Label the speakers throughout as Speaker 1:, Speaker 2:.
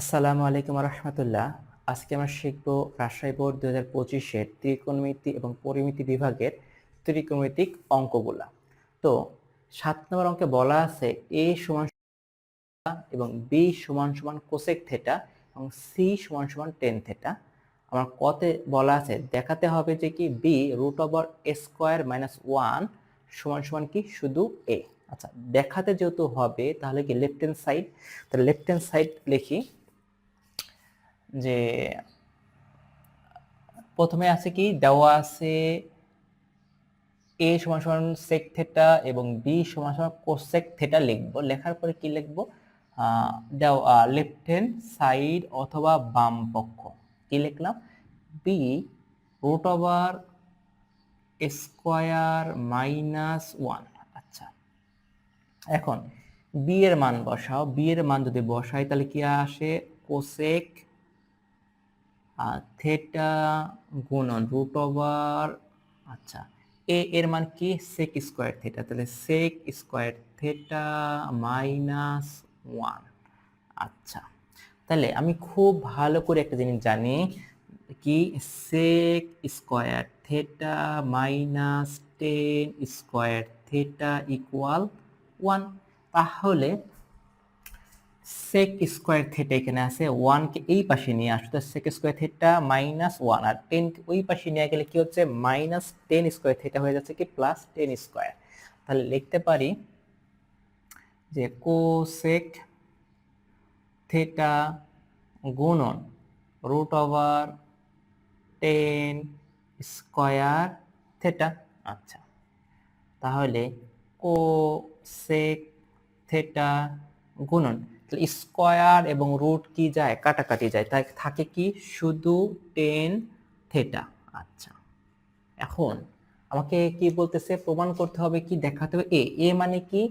Speaker 1: আসসালামু আলাইকুম রহমতুল্লাহ আজকে আমরা শিখব রাজশাহী বোর্ড দু হাজার পঁচিশের ত্রিকোণমিতি এবং পরিমিতি বিভাগের ত্রিকোণমিতিক অঙ্কগুলা। তো, সাত নম্বর অঙ্কে বলা আছে এ সমান এবং বি সমান সমান কোসেক থেটা এবং সি সমান সমান টেন থেটা। আমার কতে বলা আছে দেখাতে হবে যে কি B root over A square minus one সমান সমান কি শুধু এ। আচ্ছা দেখাতে যেহেতু হবে তাহলে কি লেফট হ্যান্ড সাইড? তাহলে লেফট হ্যান্ড সাইড লিখি। যে প্রথমে আছে কি? দেওয়া আছে এ সমান সমান সেক থেটা এবং বি সমান সমান কোসেক থেটা লিখব। লেখার পরে কি লিখব? দেওয়া লেফট হ্যান্ড সাইড অথবা বাম পক্ষ। কি লিখলাম? B root over square minus one আচ্ছা। এখন বি এর মান বসাও। বি এর মান যদি বসাই তাহলে কি আসে? কোসেক থেটা গুণন রুট ওভার আচ্ছা এ এর মান কি? সেক স্কোয়ার থেটা তাহলে sec square theta minus one আচ্ছা তাহলে আমি খুব ভালো করে একটা জিনিস জানি কি? Sec square theta minus tan square theta equal one তাহলে সেক স্কোয়ার থেটা এখানে আছে ওয়ানকে এই পাশে নিয়ে আসতে sec square theta minus one আর টেন ওই পাশে নিয়ে গেলে কি হচ্ছে? মাইনাস টেন স্কোয়ার থেটা হয়ে যাচ্ছে কি? প্লাস টেন স্কোয়ার তাহলে লিখতে পারি যে কোসেক থেটা গুণন root over tan square theta আচ্ছা তাহলে কোসেক থেটা গুণন। তাহলে স্কোয়ার এবং রুট কি যায়? কাটাকাটি যায়। তাই থাকে কি? শুধু টেন থেটা আচ্ছা। এখন আমাকে কি বলতেছে? প্রমাণ করতে হবে, কি দেখাতে হবে? এ এ মানে কি?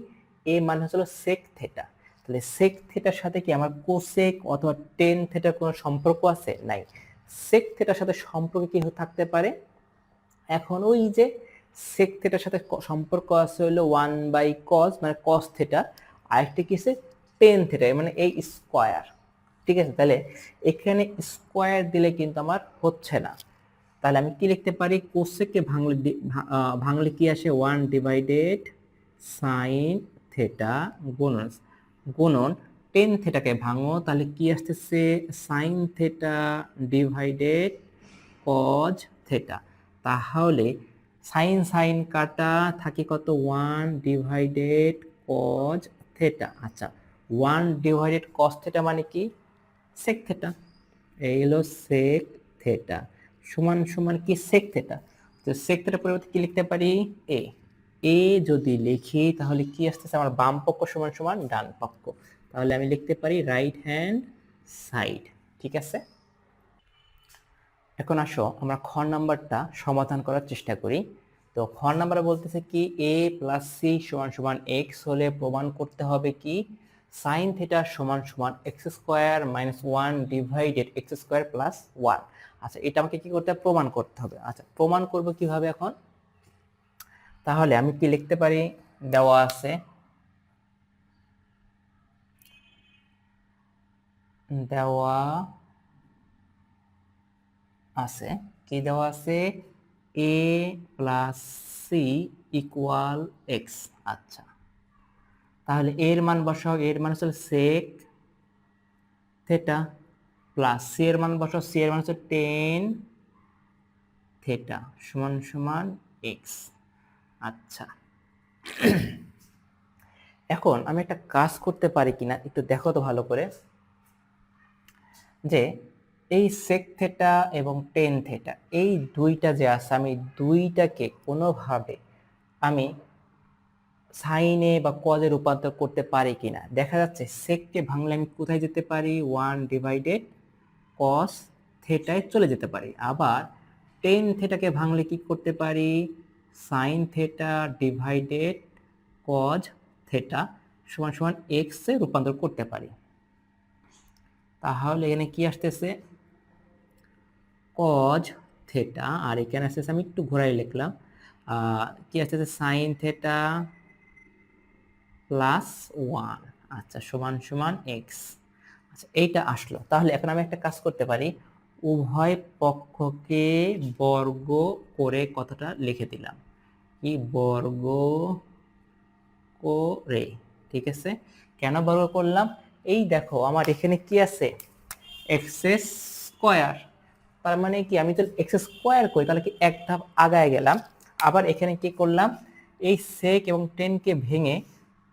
Speaker 1: এ মানে হচ্ছিল সেক থেটা তাহলে সেক থেটার সাথে কি আমার কোসেক অথবা টেন থেটার কোনো সম্পর্ক আছে? নাই। সেক থেটার সাথে সম্পর্ক কি থাকতে পারে? এখন ওই যে সেক থেটার সাথে সম্পর্ক আছে হলো ওয়ান বাই কস মানে কস থেটা আরেকটি কি টেন থেটা মানে এই স্কোয়ার ঠিক আছে? তাহলে এখানে স্কোয়ার দিলে কিন্তু আমার হচ্ছে না। তাহলে আমি কি লিখতে পারি? কোসেককে ভাঙলে ভাঙলে কি আসে? ওয়ান ডিভাইডেড সাইন থেটা গুণন গুণন টেন থেটাকে ভাঙো, তাহলে কি আসতেছে? Sine theta divided cos theta তাহলে সাইন সাইন কাটা থাকে কত? ওয়ান ডিভাইডেড কজ থেটা আচ্ছা ওয়ান ডিভাইডেড কস থেটা মানে কি? সেক থেটা এই হলো সেক থেটা সমান সমান কি? সেক থেটা তো সেক থেটার পরিবর্তে কি লিখতে পারি? এ এ যদি লিখি, তাহলে কি আসতেছে? আমার বাম পক্ষ সমান সমান ডান পক্ষ। তাহলে আমি লিখতে পারি রাইট হ্যান্ড সাইড ঠিক আছে? এখন আসো, আমরা খ নাম্বারটা সমাধান করার চেষ্টা করি। তো খ নাম্বারে বলতেছে কি? এ প্লাস সি সমান সমান এক্স হলে প্রমাণ করতে হবে কি? সাইন থিটা সমান সমান X square minus one divided X square plus one আচ্ছা এটা আমাকে কি করতে হবে? প্রমাণ করতে হবে। আচ্ছা প্রমাণ করব কীভাবে এখন? তাহলে আমি কি লিখতে পারি? দেওয়া আছে। দেওয়া আছে। কি দেওয়া আছে? A plus C equal X আচ্ছা। তাহলে এর মান বসাও, এর মান হচ্ছে সেক থেটা প্লাস সি এর মান বসাও সি এর মান হচ্ছে টেন থেটা সমান সমান এক্স আচ্ছা। এখন আমি একটা কাজ করতে পারি কিনা, একটু দেখো তো ভালো করে। যে এই সেক থেটা এবং টেন থেটা এই দুইটা যে আছে, আমি দুইটাকে কোনোভাবে আমি সাইনে বা কজে রূপান্তর করতে পারি কিনা? দেখা যাচ্ছে সেককে ভাঙলে আমি কোথায় যেতে পারি? ওয়ান ডিভাইডেড কস থেটায় চলে যেতে পারি। আবার টেন থেটাকে ভাঙলে কি করতে পারি? Sine theta divided cos theta সমান সমান এক্সে রূপান্তর করতে পারি। তাহলে এখানে কি আসতেছে? কজ থেটা, আর এখানে আসতেছে আমি একটু ঘোরাই লিখলাম। কি আসতেছে? সাইন থেটা প্লাস ওয়ান আচ্ছা সমান সমান এক্স আচ্ছা এইটা আসলো। তাহলে এখন আমি একটা কাজ করতে পারি। উভয় পক্ষকে বর্গ করে কথাটা লিখে দিলাম। কি? বর্গ করে। ঠিক আছে? কেন বর্গ করলাম? এই দেখো, আমার এখানে কি আছে? এক্স স্কোয়ার তার মানে কি? আমি তো এক্স স্কোয়ার করি, তাহলে কি এক ধাপ আগায় গেলাম? আবার এখানে কি করলাম? এই সেক এবং টেনকে ভেঙে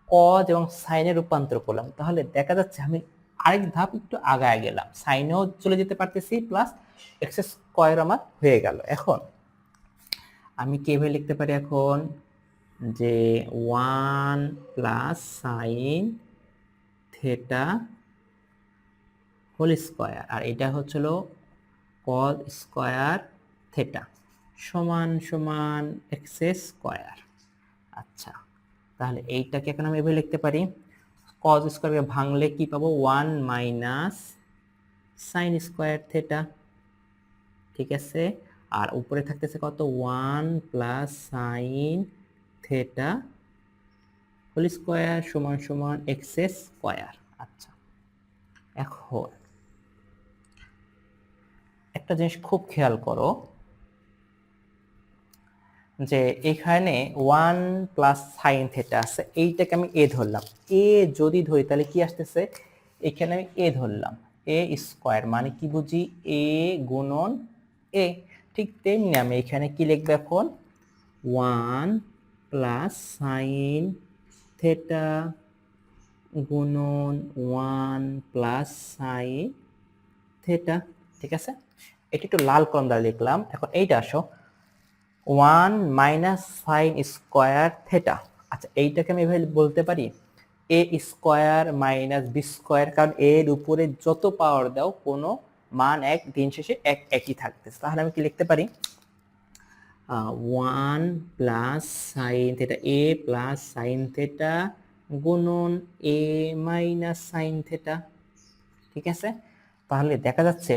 Speaker 1: কজ এবং সাইনে রূপান্তর করলাম। তাহলে দেখা যাচ্ছে আমি আরেক ধাপ একটু আগায় গেলাম। সাইনেও চলে যেতে পারতেছি প্লাস এক্স স্কোয়ার আমার হয়ে গেল। এখন আমি কীভাবে লিখতে পারি এখন? যে one plus sine theta whole square আর এটা হচ্ছিল কজ স্কোয়ার থেটা সমান সমান এক্স স্কোয়ার আচ্ছা। তাহলে এইটাকে এখন আমি এভাবে লিখতে পারি। কজ স্কোয়ারকে ভাঙলে কি পাবো? One minus sine square theta ঠিক আছে? আর উপরে থাকতেছে কত? One plus sine theta whole square সমান সমান এক্স স্কোয়ার আচ্ছা এখন একটা জিনিস খুব খেয়াল করো। যে এখানে ওয়ান প্লাস সাইন থেটা আছে, এইটাকে আমি এ ধরলাম। এ যদি ধরি তাহলে কি আসতেছে? এখানে আমি এ ধরলাম। এ স্কোয়ার মানে কি বুঝি? এ গুণন এ ঠিক তেমনি আমি এখানে কি লিখব এখন? ওয়ান প্লাস সাইন থেটা গুণন ওয়ান প্লাস সাইন থেটা ঠিক আছে? এটা একটু লাল কলম দ্বারা লিখলাম। এখন এইটা আসো। One minus sine square theta. আচ্ছা এইটাকে আমি এভাবে বলতে পারি, A square minus B square, কারণ এর উপরে যত পাওয়ার দাও, কোনো মান এক, দিন শেষে এক, একই থাকতেছে তাহলে আমি কি লিখতে পারি? One plus sine theta, A plus sine theta গুণন এ মাইনাস সাইন থেটা। ঠিক আছে? তাহলে দেখা যাচ্ছে,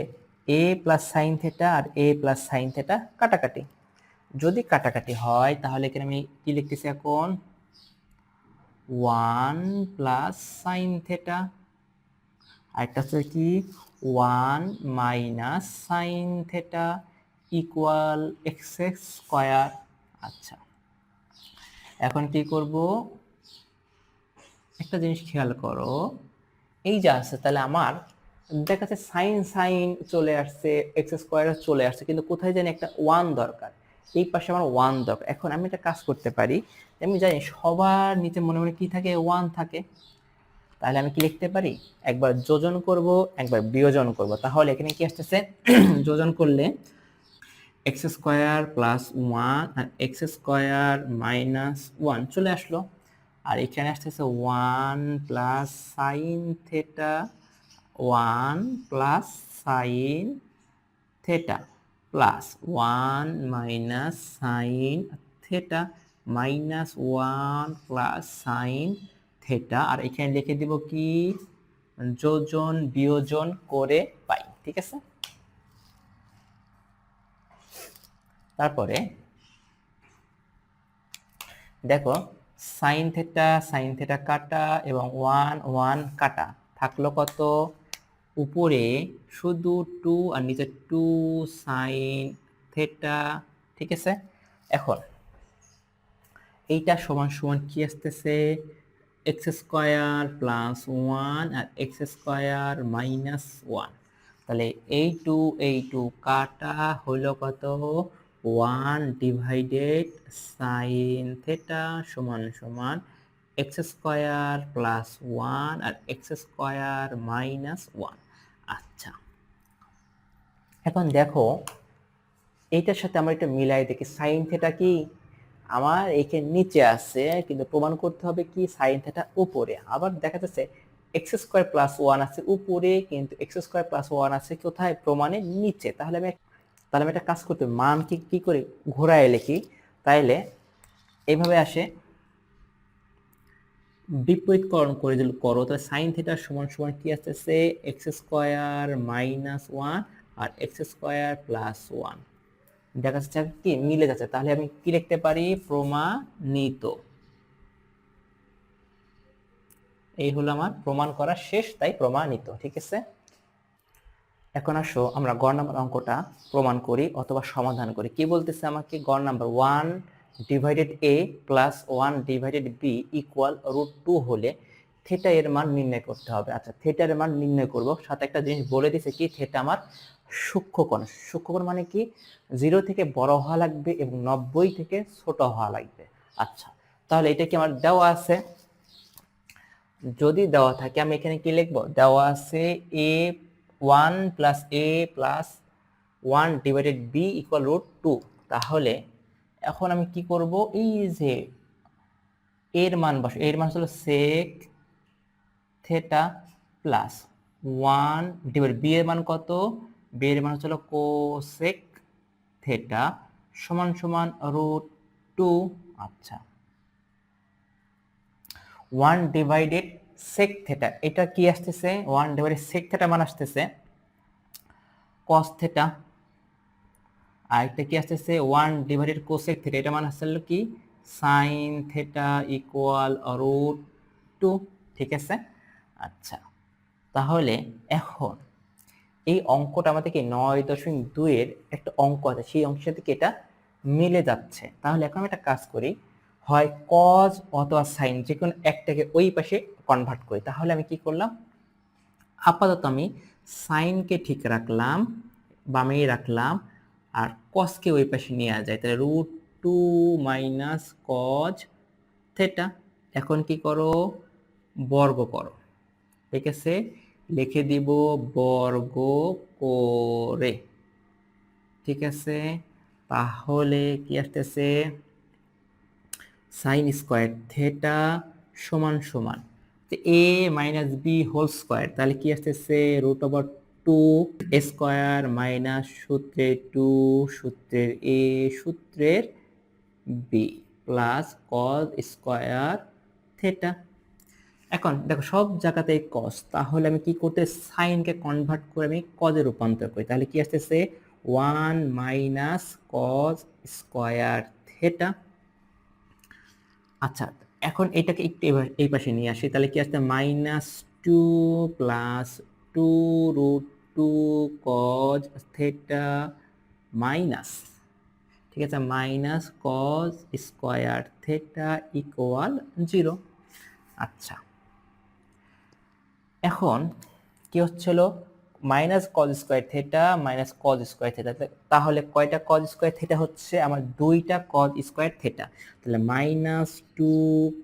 Speaker 1: এ প্লাস সাইন থেটা আর এ প্লাস সাইন থেটা কাটাকাটি। যদি কাটাকাটি হয়, তাহলে এখানে আমি কি লিখতেছি এখন? One plus sine theta. আরেকটা হচ্ছে কি? One minus sine theta equal X X square. আচ্ছা এখন কি করব? একটা জিনিস খেয়াল করো, এই যে আছে, তাহলে আমার দেখা যাচ্ছে সাইন সাইন চলে আসছে, এক্স স্কোয়ার চলে আসছে, কিন্তু কোথায় জানি একটা ওয়ান দরকার। এই পাশে আমার ওয়ান দরকার এখন আমি একটা কাজ করতে পারি আমি জানি সবার নিচে মনে মনে কি থাকে? ওয়ান থাকে। তাহলে আমি কি লিখতে পারি? একবার যোজন করব, একবার বিয়োজন করব। তাহলে এখানে কি আসতেছে? যোজন করলে এক্স স্কোয়ার প্লাস ওয়ান আর এক্স স্কোয়ার মাইনাস ওয়ান চলে আসলো। আর এখানে আসতেছে one plus sine theta one plus sine theta plus one minus sine theta minus one plus sine theta. আর এখানে লিখে দিব কি? যোজন বিয়োজন করে পাই, ঠিক আছে? তারপরে দেখো, সাইন থেটা সাইন থেটা কাটা এবং ওয়ান ওয়ান কাটা থাকল কত? উপরে শুধু টু আর নিচে টু সাইন থেটা ঠিক আছে? এখন, এইটা সমান সমান কি আসতেছে? এক্স স্কোয়ার প্লাস ওয়ান আর এক্স স্কোয়ার মাইনাস ওয়ান তাহলে এই টু এই টু কাটা হলো কত? ওয়ান ডিভাইডেড সাইন থেটা সমান সমান এক্স স্কোয়ার প্লাস ওয়ান আর এক্স স্কোয়ার মাইনাস ওয়ান আচ্ছা। এখন দেখো, এইটার সাথে আমরা এটা মিলাই দেখি সাইন থেটা কি? আমার এখানে নিচে আছে, কিন্তু প্রমাণ করতে হবে কি সাইন থেটা উপরে। আবার দেখা যাচ্ছে এক্স স্কোয়ার প্লাস ওয়ান আছে উপরে, কিন্তু এক্স স্কোয়ার প্লাস ওয়ান আছে কোথায়? প্রমাণের নিচে। তাহলে আমি তাহলে আমি একটা কাজ করতে মান কি কি করে? ঘোরায় লিখি। তাইলে এইভাবে আসে বিপরীতকরণ করে যদি করো, তাহলে সাইন থিটার সমান সমান কি আসতেছে? এক্স স্কোয়ার মাইনাস ওয়ান আর এক্স স্কোয়ার প্লাস ওয়ান দেখা যাচ্ছে কি? মিলে যাচ্ছে। তাহলে আমি কি লিখতে পারি? প্রমাণিত। এই হলো আমার প্রমাণ করা শেষ, তাই প্রমাণিত, ঠিক আছে? এখন আসো, আমরা গড় নাম্বার অঙ্কটা প্রমাণ করি অথবা সমাধান করি। কি বলতেছে আমাকে? গড় number one divided A plus one divided B equal root two হলে থেটা এর মান নির্ণয় করতে হবে। আচ্ছা থেটার মান নির্ণয় করব। সাথে একটা জিনিস বলে দিছে কি থেটা আমার সূক্ষ্মকোণ সূক্ষ্মকোণ মানে কি? জিরো থেকে বড় হওয়া লাগবে এবং নব্বই থেকে ছোট হওয়া লাগবে। আচ্ছা তাহলে এটা কি আমার দেওয়া আছে? যদি দেওয়া থাকে, আমি এখানে কি লিখব? দেওয়া আছে A one plus A plus one divided B equal root two তাহলে এখন আমি কি করব? এই যে, এর মান বস। এর মান হলো sec theta plus one divide B এর মান কত? বি এর মান হচ্ছিল কোসেক থেটা সমান সমান রুট টু আচ্ছা। ওয়ান ডিভাইডেড সেক থেটা এটা কি আসতেছে? ওয়ান ডিভাইডেড সেক থেটা মান আসতেছে। কস থেটা আর একটা কি আসতেছে? ওয়ান ডিভাইডেড কোসেক থেটা এটা মান আসছিল কি? Sine theta equal root two ঠিক আছে? আচ্ছা তাহলে এখন এই অঙ্কটা আমাদেরকে নয় দশমিক দুইয়ের একটা অঙ্ক আছে, সেই অঙ্কের থেকে এটা মিলে যাচ্ছে। তাহলে এখন আমি একটা কাজ করি, হয় কজ অথবা সাইন যে কোনো একটাকে ওই পাশে কনভার্ট করি। তাহলে আমি কি করলাম? আপাতত আমি সাইনকে ঠিক রাখলাম বামেই রাখলাম আর কসকে ওই পাশে নিয়ে যায় তাহলে root two minus cos theta এখন কি করো? বর্গ করো। ঠিক আছে? লিখে দিব বর্গ করে। ঠিক আছে? তাহলে কি আসতেছে? সাইন স্কোয়ার থেটা সমান সমান। A minus B whole square তাহলে কি আসতেছে? Root over two square minus সূত্রের টু, সূত্রের এ, সূত্রের B plus cos square theta. এখন দেখো, সব জায়গাতে কস তাহলে আমি কি করতে সাইনকে কনভার্ট করে আমি কজে রূপান্তর করি। তাহলে কি আসতেছে? One minus cos square theta. আচ্ছা এখন এটাকে একটু এবার- এই পাশে নিয়ে আসি। তাহলে কি আসছে minus two plus two root two cos theta minus, ঠিক আছে, minus cos square theta equal zero. আচ্ছা এখন কি হচ্ছিল? Minus cos square theta minus cos square theta, তাহলে কয়টা কজ স্কোয়ার থেটা হচ্ছে? আমার দুইটা কজ স্কোয়ার থেটা, তাহলে minus two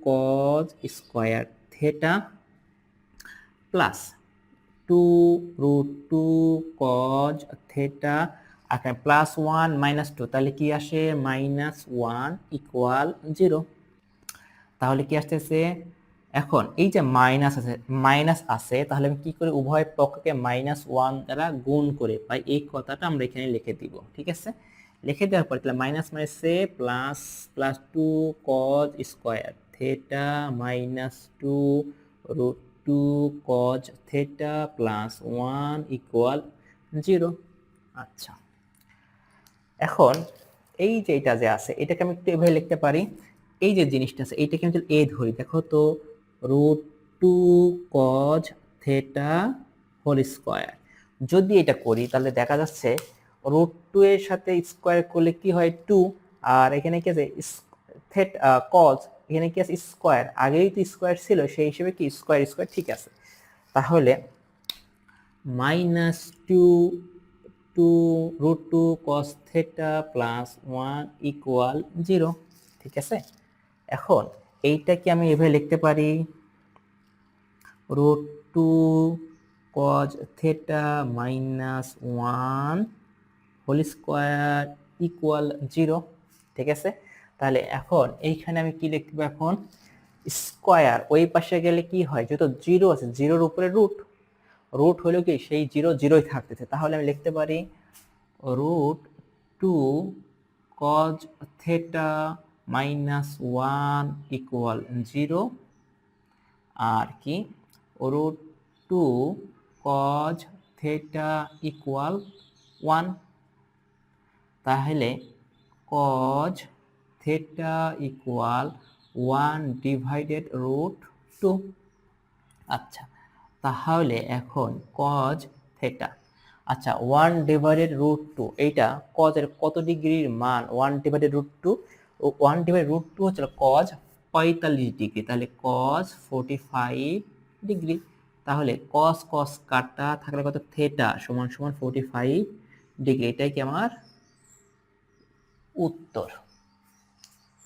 Speaker 1: cos square theta plus two root two cos theta আর প্লাস ওয়ান মাইনাস টু তাহলে কি আসে? মাইনাস ওয়ান ইকুয়াল জিরো তাহলে কি আসতেছে? এখন এই যে মাইনাস আছে মাইনাস আছে, তাহলে আমি কি করে উভয় পক্ষকে মাইনাস ওয়ান দ্বারা গুণ করে পাই? এই কথাটা আমরা এখানে লিখে দিব, ঠিক আছে? লিখে দেওয়ার পর তাহলে মাইনাস মাইনাসে plus plus two cos square theta minus two root two cos theta plus one equal zero আচ্ছা। এখন এই যে এটা যে আছে, এটাকে আমি একটু এভাবে লিখতে পারি। এই যে জিনিসটা আছে, এইটাকে আমি যদি এ ধরি, দেখো তো root two cos theta whole square যদি এটা করি, তাহলে দেখা যাচ্ছে রুট টু এর সাথে স্কোয়ার করলে কি হয়? টু আর এখানে কি আছে? থেট কজ এখানে কি আছে? স্কোয়ার। আগেই তো স্কোয়ার ছিল, সেই হিসেবে কি স্কোয়ার স্কোয়ার ঠিক আছে। তাহলে minus two two root two cos theta plus one equal zero ঠিক আছে? এখন এইটা কি আমি এভাবে লিখতে পারি? Root two cos theta minus one whole square equal zero ঠিক আছে? তাহলে এখন এইখানে আমি কি পারি এখন? স্কোয়ার, ওই পাশে গেলে কি হয়? যেহেতু জিরো আছে, জিরোর উপরে রুট। রুট হলো কি? সেই জিরো জিরোই থাকতেছে। তাহলে আমি লিখতে পারি root two cos theta minus one equal zero আর কি? Root two cos theta equal one তাহলে cos theta equal one divided root two আচ্ছা তাহলে এখন কজ থেটা আচ্ছা ওয়ান ডিভাইডেড রুট টু এইটা কজের কত ডিগ্রির মান? One divided root two one divide root two হচ্ছে কজ পঁয়তাল্লিশ ডিগ্রি, তাহলে ফোর্টি ফাইভ ডিগ্রি। তাহলে কস কস কাটা থাকলে কত? থেটা সমান সমান ফোর্টি ফাইভ ডিগ্রি, এটাই কি আমার উত্তর।